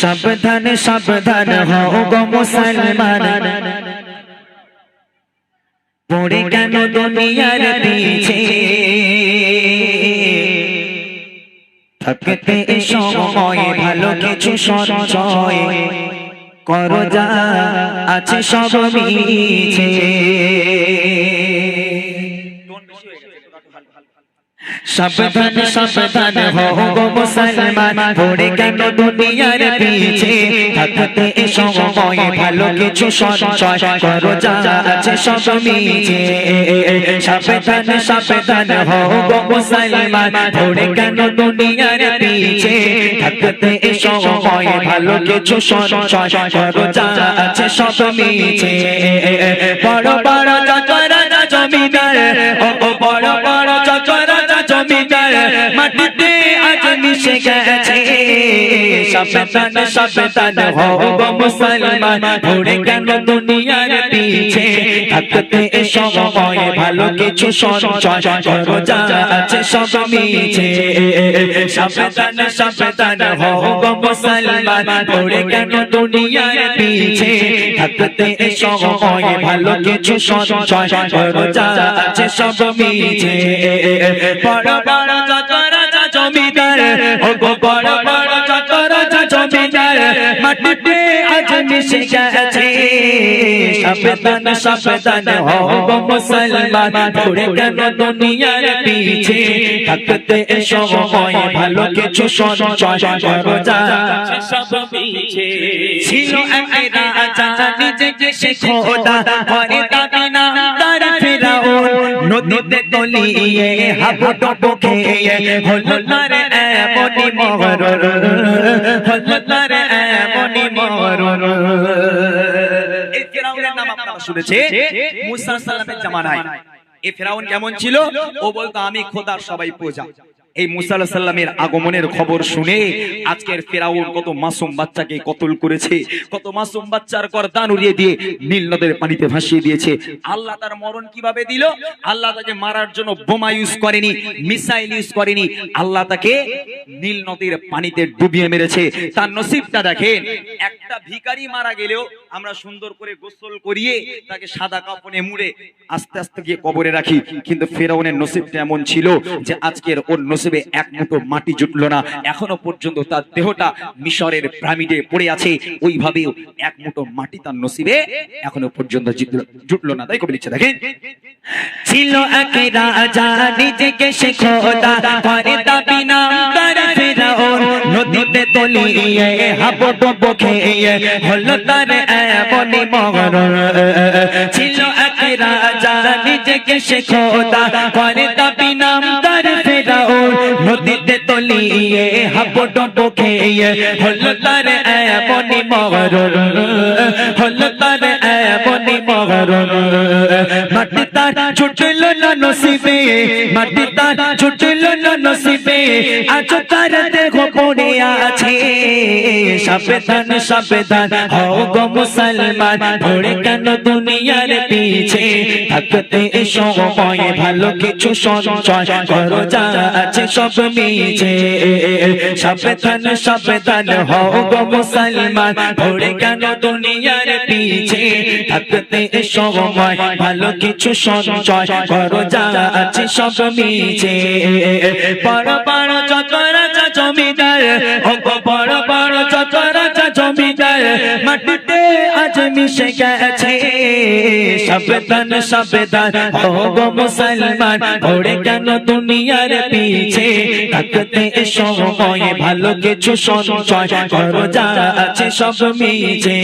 সাবধান সাবধান হও গো মুসলমান। পড়ে কেন দুনিয়ার পিছে থাকতে সময় ভালো কিছু সঞ্চয় করো, যা আছে সব মিছে। সাবধান সাবধান হও মুসলমান পড়ে কেন দুনিয়ার পিছে? থাকতে সময় ভালো কিছু সঞ্চয় করো, যা আছে সব মিছে। সাবধান সাবধান হও মুসলমান পড়ে কেন দুনিয়ার পিছে? থাকতে সময় ভালো কিছু সঞ্চয় করো, যা আছে সব মিছে। বড় বড় জমিদার ও বড় বড় মাটিতে আজ মিশে গেছে। সাবধান হও গো মুসলমান ঘুরে কেন দুনিয়ার পিছে? থাকতে সময় ভালো কিছু সঞ্চয় যা আছে সব মিছে। সাবধান হও গো মুসলমান ঘুরে কেন দুনিয়ার পিছে? থাকতে সময় ভালো কিছু সঞ্চয় যা আছে সব মিছে। বড় বড় ও গো বড় বড় যত রাজা জমিদার মাটিতে আজ মিশে গেছে। সাবধান সাবধান হও মুসলমান ঘুরে কেন দুনিয়ার পিছে? থাকতে সময় ভালো কিছু সঞ্চয় করো যা। সব পিছে ছিল এক রাজা নিজেকে সে খোদা দাবি না তার ফেরাউন তলিয়ে খেয়ে হলো হলো এই ফেরাউনের নাম আপনারা শুনেছে মুসা সালামের জামানায় এই ফেরাউন কেমন ছিল ও বলতো আমি খোদার সবাই পূজা এই মুসা সাল্লামের আগমনের খবর শুনে আজকের ফেরাউন কত মাসুম বাচ্চাকে কতল করেছে, কত মাসুম বাচ্চার গর্দান উড়িয়ে দিয়ে নীল নদের পানিতে ভাসিয়ে দিয়েছে। আল্লাহ তার মরণ কীভাবে দিল? আল্লাহ তাকে মারার জন্য বোমা ইউজ করেনি মিসাইল ইউজ করেনি। আল্লাহ তাকে নীল নদীর পানিতে ডুবিয়ে মেরেছে। তার নসিবটা দেখেন, একটা ভিকারি মারা গেলেও আমরা সুন্দর করে গোসল করিয়ে তাকে সাদা কাপড়ে মুড়ে আস্তে আস্তে গিয়ে কবরে রাখি। কিন্তু ফেরাউনের নসিবটা এমন ছিল যে আজকের ওর নসিবে এক মুঠো মাটি জুটলো না। এখনও পর্যন্ত তার দেহটা মিশরের প্রামিডে পড়ে আছে। ওইভাবেও এক মুঠো মাটি তার নসিবে এখনও পর্যন্ত জুটলো না। তাই কবি লিখছে, দেখেন। ছিল এক রাজা, নিজেকে সে খোদা করে দাবি না তার ফেরাউন। নদীতে তলিয়ে হাবুডুবু খেয়ে হলো তার এমনই মরণ। ছিল এক রাজা, নিজেকে সে খোদা করে দাবি না তার ফেরাউন নদীতে তলিয়ে হাবুডুবু খেয়ে হলো তার এমনই মরণ হলো নসিবে মাটি তার ছুটল না নসিবে, আজ তার দেহ পড়ে আছে। সাবধান সাবধান, হও গো মুসলমান, ধরে কেন দুনিয়ার পিছে? থাকতে সময় ভালো কিছু সঞ্চয় করো, যা আছে সব মিছে। সাবধান সাবধান, হও গো মুসলমান, ধরে কেন দুনিয়ার পিছে? থাকতে সময় ভালো কিছু সঞ্চয় করো যা আছে সব মিছে। বড় বড় যত রাজা জমিদার বড় বড় যত জমিদার, মাটিতে আজ মিশে গেছে। সাবধান সাবধান ও মুসলমান ঘোড়ে কেন দুনিয়ার পিছে থাকতে সময় ভালো কিছু সঞ্চয় করো যা আছে সব মিছে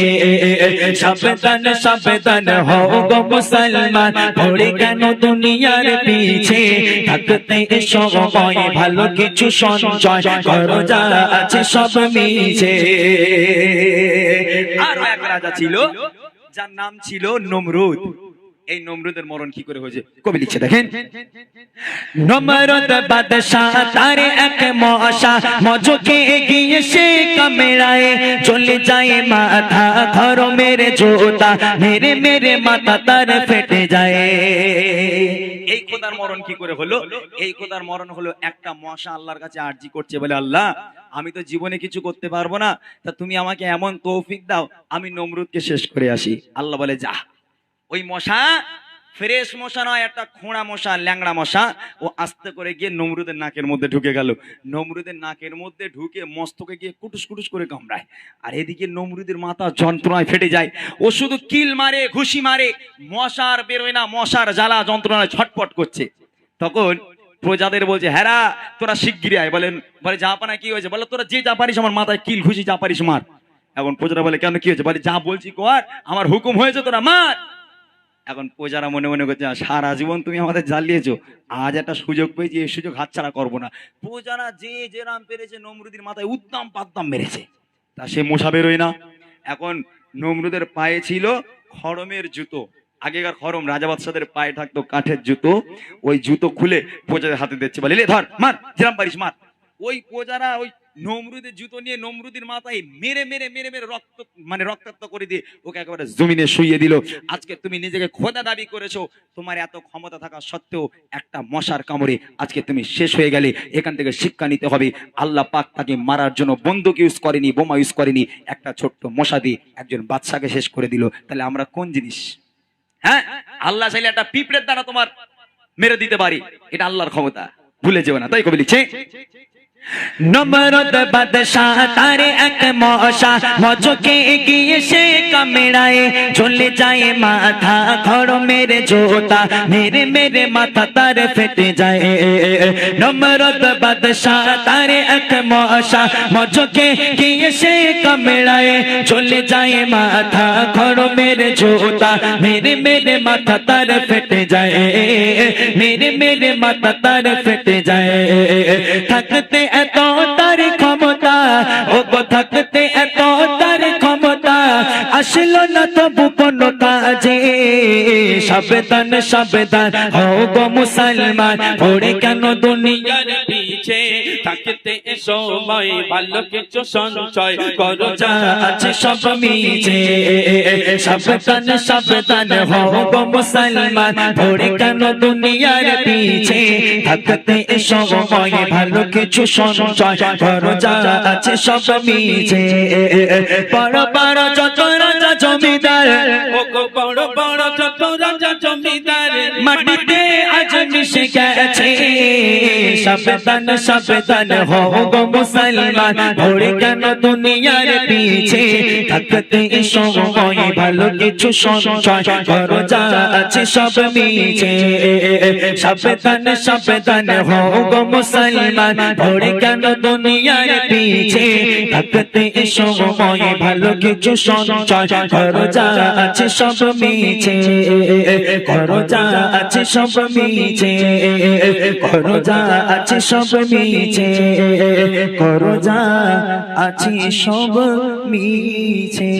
সাবধান হও গো মুসলমান ঘোড়ে কেন দুনিয়ার পিছে থাকতে সময় ভালো কিছু সঞ্চয় করো যা আছে সব মিছে আরও এক রাজা ছিল। যার নাম ছিল নমরুদ। এই নমরুদের মরণ কি করে হয়েছে? কবি লিখছে দেখেন। নমরদ বাদশাহ তার এক মশা মজকে গিয়ে সে কামেরায় চলে যায় মাথা ধর মেরে জোতা মেরে মেরে মাথা তার ফেটে যায়। এই খোদার মরণ কি করে হলো? এই খোদার মরণ হলো একটা মশা আল্লাহর কাছে আরজি করছে বলে আল্লাহ আমি তো জীবনে কিছু করতে পারব না, তা তুমি আমাকে এমন তৌফিক দাও, আমি নমরুদকে শেষ করে আসি। আল্লাহ বলে, যা। ওই মশা, ফ্রেশ মশা নয়, একটা খোঁড়া মশা, ল্যাংড়া মশা, ও আস্তে করে গিয়ে নমরুদের নাকের মধ্যে ঢুকে গেল। নমরুদের নাকের মধ্যে ঢুকে মস্তকে গিয়ে কুটুস কুটুস করে কামড়ায়। আর এদিকে নমরুদের মাথা যন্ত্রণায় ফেটে যায়। ও শুধু কিল মারে, ঘুষি মারে, মশার বেরোয় না, মশার জ্বালা যন্ত্রণায় ছটপট করছে। তখন প্রজাদের বলছে হ্যারা তোরা শিগগিরি আয়। বলেন, বলে, যা পানা কি হয়েছে? বলে, তোরা যে যা পারিস আমার মাথায় কিল খুশি যা পারিস মার। এখন প্রজারা বলে, কেন কি হয়েছে? বলে, যা বলছি কর, আমার হুকুম হয়েছে তোরা মার। এখন প্রজারা মনে মনে করছে সারা জীবন তুমি আমাদের জ্বালিয়েছো, আজ একটা সুযোগ পেয়েছি, এই সুযোগ হাতছাড়া করব না। প্রজারা যে যে রাম পেরেছে, নমরুদির মাথায় উদ্দাম পাদ্দাম মেরেছে। তা সে মশা বেরোয় না। এখন নমরুদের পায়ে ছিল খড়মের জুতো। আগেকার খরম রাজা বাদশাদের পায়ে থাকতো কাঠের জুতো, ওই জুতো খুলে প্রজাদের হাতে দিচ্ছে বলে "লে ধর, মার, যেরাম পারিস, মার। ওই প্রজারা ওই নমরুদের জুতো নিয়ে নমরুদের মাথায় মেরে মেরে মেরে মেরে রক্ত মানে রক্তাক্ত করে দিয়ে ওকে একেবারে জমিনে শুইয়ে দিল। আজকে তুমি নিজেকে খোদা দাবি করেছ, তোমার এত ক্ষমতা থাকা সত্ত্বেও একটা মশার কামড়ে আজকে তুমি শেষ হয়ে গেলে, এখান থেকে শিক্ষা নিতে হবে। আল্লাহ পাক তাকে মারার জন্য বন্দুক ইউজ করেনি, বোমা ইউজ করেনি, একটা ছোট্ট মশা দিয়ে একজন বাদশাকে শেষ করে দিল। তাহলে আমরা কোন জিনিস হ্যাঁ? আল্লাহ চাইলে একটা পিঁপড়ের দ্বারা তোমার মেরে দিতে পারি। এটা আল্লাহর ক্ষমতা। ভুলে যেও না, তাই কবি লিখছে? নমরদ বাদশাহ তারে এক মশা মজকে গিয়ে সে কামড়ায় চলে যায় মাথা খড় মেরে জোতা মেরে মেরে মাথা তার ফেটে যায় নমরদ বাদশাহ তারে এক মশা মজকে গিয়ে সে কামড়ায় চলে যায় মাথা খড় মেরে জোতা মেরে মেরে মাথা তার ফেটে যায় মেরে মেরে মাথা তার ফেটে যায় আসলো না তবু কোনো কাজে। সাবধান সাবধান। হো গো মুসলমান, পড়ে কেন দুনিয়ার পিছে? থাকতে সময় ভালো কিছু সঞ্চয় করো, যা আছে সব মিছে। সাবধান সাবধান হো গো মুসলমান, পড়ে কেন দুনিয়ার পিছে? থাকতে সময় ভালো কিছু সঞ্চয় করো, যা আছে সব মিছে। বড় বড় যত রাজা জমিদার ও গো বড় বড় যত রাজা জমিদার, মাটিতে আজ মিশে ভালো কিছু আছে সব মিছে। সাবধান সাবধান হো গো মুসলমান, ভরে কেন দুনিয়ার পিছে? ভালো কিছু সঞ্চয় করো যা আছে সব মিছে করো যা আছে সব মিছে করো যা আছে সব মিছে করো যা আছে সব মিছে।